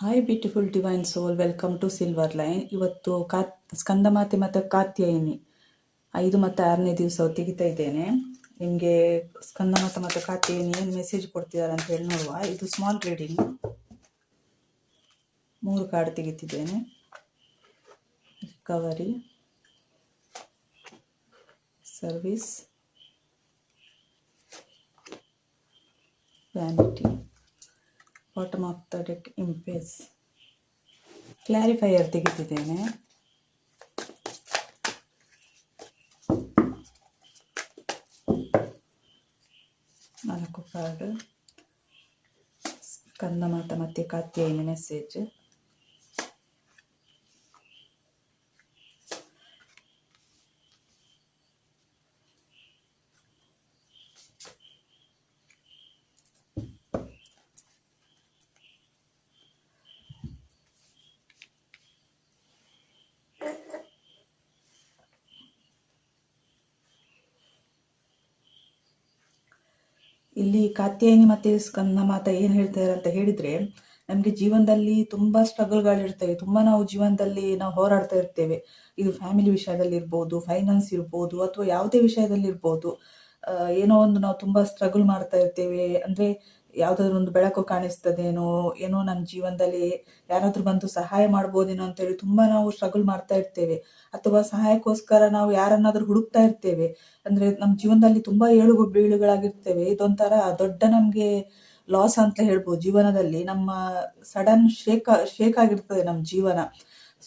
Hi beautiful divine soul welcome to silver line ಇವತ್ತು ಕಾ ಸ್ಕಂದಮಾತೆ ಮತ್ತು ಕಾತ್ಯಾಯಿನಿ. ಐದು ಮತ್ತು ಆರನೇ ದಿವಸ ತೆಗಿತಾ ಇದ್ದೇನೆ. ನಿಮಗೆ ಸ್ಕಂದಮಾತೆ ಮತ್ತು ಕಾತ್ಯಾಯಿನಿ ಏನು ಮೆಸೇಜ್ ಕೊಡ್ತಿದ್ದಾರೆ ಅಂತ ಹೇಳಿ ನೋಡುವ. ಇದು ಸ್ಮಾಲ್ ರೀಡಿಂಗ್ ಮೂರು card ತೆಗಿತಿದ್ದೇನೆ. Recovery service vanity bottom of the deck ಇಂಪೇಸ್ clarifier ತೆಗೆದಿದ್ದೇನೆ. ನಾಲ್ಕು ಕಾರ್ಡ್ ಕಂದಮಾತ ಮತ್ತೆ ಕಾತ್ಯಾಯಿನಿ ಮೆಸೇಜ್ ಇಲ್ಲಿ ಕಾತ್ಯಾಯಿನಿ ಮತ್ತು ಸ್ಕಂದ ಮಾತ ಏನು ಹೇಳ್ತಾರೆ ಅಂತ ಹೇಳಿದರೆ, ನಮಗೆ ಜೀವನದಲ್ಲಿ ತುಂಬ ಸ್ಟ್ರಗಲ್ಗಳಿರ್ತವೆ ತುಂಬ ನಾವು ಜೀವನದಲ್ಲಿ ನಾವು ಹೋರಾಡ್ತಾ ಇರ್ತೇವೆ. ಇದು ಫ್ಯಾಮಿಲಿ ವಿಷಯದಲ್ಲಿ ಇರ್ಬೋದು ಫೈನಾನ್ಸ್ ಇರ್ಬೋದು, ಅಥವಾ ಯಾವುದೇ ವಿಷಯದಲ್ಲಿ ಇರ್ಬೋದು. ಏನೋ ಒಂದು ನಾವು ತುಂಬ ಸ್ಟ್ರಗಲ್ ಮಾಡ್ತಾ ಇರ್ತೇವೆ. ಅಂದರೆ ಯಾವುದಾದ್ರೂ ಒಂದು ಬೆಳಕು ಕಾಣಿಸ್ತದೇನೋ, ಏನೋ ನಮ್ಮ ಜೀವನದಲ್ಲಿ ಯಾರಾದರೂ ಬಂದು ಸಹಾಯ ಮಾಡ್ಬೋದೇನೋ ಅಂತೇಳಿ ತುಂಬ ನಾವು ಸ್ಟ್ರಗಲ್ ಮಾಡ್ತಾ ಇರ್ತೇವೆ. ಅಥವಾ ಸಹಾಯಕ್ಕೋಸ್ಕರ ನಾವು ಯಾರನ್ನಾದರೂ ಹುಡುಕ್ತಾ ಇರ್ತೇವೆ. ಅಂದರೆ ನಮ್ಮ ಜೀವನದಲ್ಲಿ ತುಂಬ ಏಳು ಬೀಳುಗಳಾಗಿರ್ತೇವೆ. ಇದೊಂಥರ ದೊಡ್ಡ ನಮಗೆ ಲಾಸ್ ಅಂತ ಹೇಳ್ಬೋದು ಜೀವನದಲ್ಲಿ. ನಮ್ಮ ಸಡನ್ ಶೇಕ್ ಶೇಕ್ ಆಗಿರ್ತದೆ ನಮ್ಮ ಜೀವನ.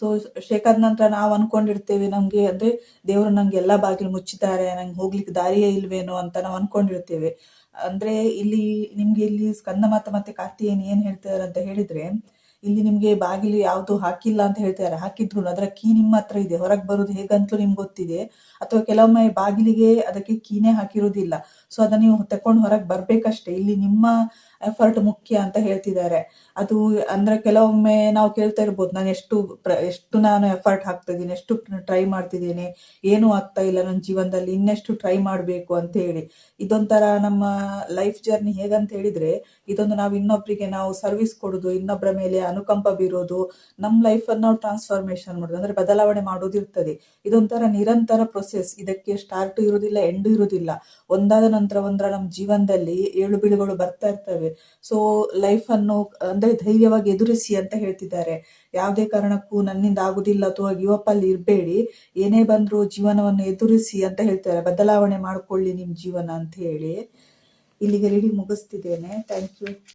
ಸೊ ಶೇಕ್ ಆದ ನಂತರ ನಾವು ಅನ್ಕೊಂಡಿರ್ತೇವೆ ನಮಗೆ ಅಂದರೆ ದೇವರು ನಂಗೆ ಎಲ್ಲಾ ಬಾಗಿಲು ಮುಚ್ಚಿದ್ದಾರೆ, ನಂಗೆ ಹೋಗ್ಲಿಕ್ಕೆ ದಾರಿಯೇ ಇಲ್ವೇನೋ ಅಂತ ನಾವು ಅನ್ಕೊಂಡಿರ್ತೇವೆ. ಅಂದರೆ ಇಲ್ಲಿ ನಿಮಗೆ ಇಲ್ಲಿ ಸ್ಕಂದಮಾತ ಮತ್ತು ಕಾರ್ತಿಯೇಯನ್ ಏನು ಹೇಳ್ತಾರೆ ಅಂತ ಹೇಳಿದ್ರೆ, ಇಲ್ಲಿ ನಿಮಗೆ ಬಾಗಿಲು ಯಾವುದು ಹಾಕಿಲ್ಲ ಅಂತ ಹೇಳ್ತಾರೆ ಹಾಕಿದ್ರು ಅದರ ಕೀ ನಿಮ್ಮ ಹತ್ರ ಇದೆ. ಹೊರಗೆ ಬರೋದು ಹೇಗಂತಲೂ ನಿಮ್ಗೆ ಗೊತ್ತಿದೆ. ಅಥವಾ ಕೆಲವೊಮ್ಮೆ ಬಾಗಿಲಿಗೆ ಅದಕ್ಕೆ ಕೀನೇ ಹಾಕಿರೋದಿಲ್ಲ. ಸೊ ಅದನ್ನ ನೀವು ತಕೊಂಡು ಹೊರಗೆ ಬರಬೇಕಷ್ಟೇ. ಇಲ್ಲಿ ನಿಮ್ಮ ಎಫರ್ಟ್ ಮುಖ್ಯ ಅಂತ ಹೇಳ್ತಿದ್ದಾರೆ. ಅದು ಅಂದ್ರೆ ಕೆಲವೊಮ್ಮೆ ನಾವು ಕೇಳ್ತಾ ಇರ್ಬೋದು, ನಾನು ಎಷ್ಟು ಎಷ್ಟು ನಾನು ಎಫರ್ಟ್ ಹಾಕ್ತಾ ಇದ್ದೀನಿ, ಎಷ್ಟು ಟ್ರೈ ಮಾಡ್ತಿದ್ದೀನಿ, ಏನು ಆಗ್ತಾ ಇಲ್ಲ ನನ್ನ ಜೀವನದಲ್ಲಿ, ಇನ್ನೆಷ್ಟು ಟ್ರೈ ಮಾಡಬೇಕು ಅಂತ ಹೇಳಿ. ಇದೊಂಥರ ನಮ್ಮ ಲೈಫ್ ಜರ್ನಿ ಹೇಗಂತ ಹೇಳಿದ್ರೆ, ಇದೊಂದು ನಾವು ಇನ್ನೊಬ್ಬರಿಗೆ ನಾವು ಸರ್ವಿಸ್ ಕೊಡೋದು ಇನ್ನೊಬ್ಬರ ಮೇಲೆ ಅನುಕಂಪ ಬೀರೋದು, ನಮ್ಮ ಲೈಫನ್ನು ನಾವು ಟ್ರಾನ್ಸ್ಫಾರ್ಮೇಶನ್ ಮಾಡೋದು, ಅಂದ್ರೆ ಬದಲಾವಣೆ ಮಾಡೋದು ಇರ್ತದೆ. ಇದೊಂಥರ ನಿರಂತರ ಪ್ರೊಸೆಸ್ ಇದಕ್ಕೆ ಸ್ಟಾರ್ಟ್ ಇರೋದಿಲ್ಲ ಎಂಡ್ ಇರೋದಿಲ್ಲ ಒಂದಾದ ನಂತರ ಒಂದರ ನಮ್ಮ ಜೀವನದಲ್ಲಿ ಏಳು ಬೀಳುಗಳು ಬರ್ತಾ ಇರ್ತವೆ. ಸೊ ಲೈಫನ್ನು ಅಂದರೆ ಧೈರ್ಯವಾಗಿ ಎದುರಿಸಿ ಅಂತ ಹೇಳ್ತಿದ್ದಾರೆ. ಯಾವುದೇ ಕಾರಣಕ್ಕೂ ನನ್ನಿಂದ ಆಗುದಿಲ್ಲ, ಅಥವಾ ಗಿವ್ ಅಪ್ ಅಲ್ಲಿ ಇರಬೇಡಿ. ಏನೇ ಬಂದರೂ ಜೀವನವನ್ನು ಎದುರಿಸಿ ಅಂತ ಹೇಳ್ತಾರೆ. ಬದಲಾವಣೆ ಮಾಡ್ಕೊಳ್ಳಿ ನಿಮ್ಮ ಜೀವನ ಅಂತ ಹೇಳಿ. ಇಲ್ಲಿಗೆ ರೆಡಿ ಮುಗಿಸ್ತಿದ್ದೇನೆ. Thank you